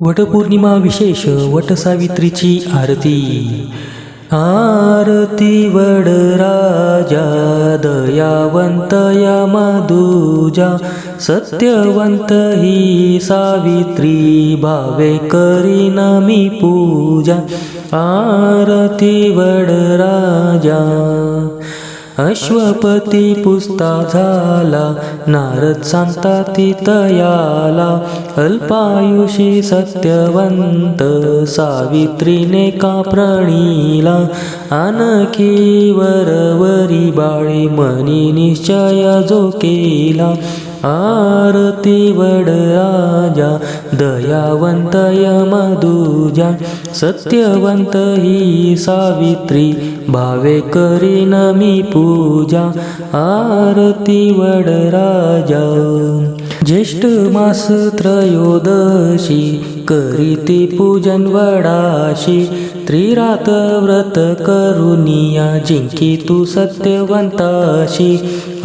वटपौर्णिमा विशेष वटसावित्रीची आरती. आरती वडराजा दयावंत या मधुजा सत्यवंत ही सावित्री भावे करीन मी पूजा. आरती वडराजा अश्वपती पुस्ता झाला नारद सांगता तितयाला अल्पायुषी सत्यवंत सावित्रीने का प्रणीला आणखी वरवरी बाळी मनी निश्चय जो केला आरती वडराजा दयावंत यमदुजा सत्यवंत ही सावित्री भावे करीन मी पूजा आरती वडराजा ज्येष्ठ मास त्रयोदशी करीती पूजन वडाशी त्रिरात व्रत करुनिया जिंकी तू सत्यवंताशी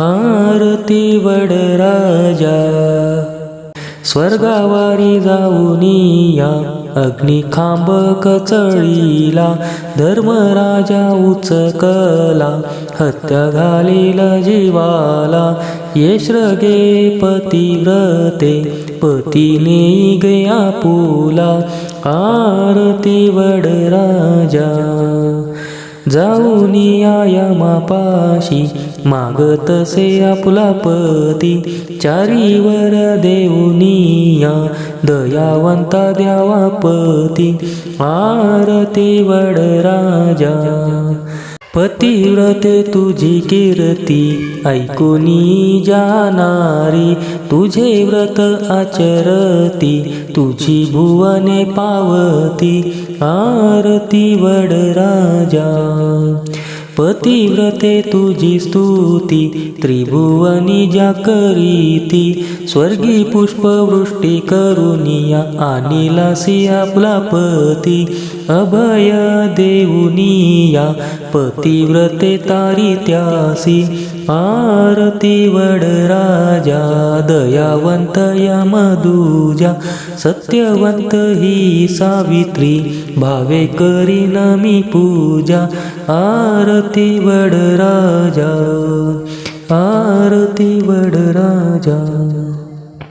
आरती वडराजा स्वर्गावारी जाऊनिया अग्निखांब कचळीला धर्मराजा उचकला हत्या घालील जीवाला येश्रगे पतिव्रते पतीने गया पुला आरती वडराजा. जाऊनिया मापाशी मागतसे आपला पती चारीवर देऊनिया दयावंता द्यावा पती आरती वडराजा पतिव्रते तुझी कीर्ती ऐकुनी जाणारी. तुझे व्रत आचरती तुझी भुवने पावती आरती वडराजा. पतिव्रते तुझी स्तुती त्रिभुवनी ज्या करीती स्वर्गी पुष्पवृष्टी करुनिया आणिलासी आपला पती अभय देऊनिया पतिव्रते तारी त्यासी. आरती वडराजा दयावंत या मधुजा सत्यवंत ही सावित्री भावे करीन मी पूजा. आरती वडराजा आरती वडराजा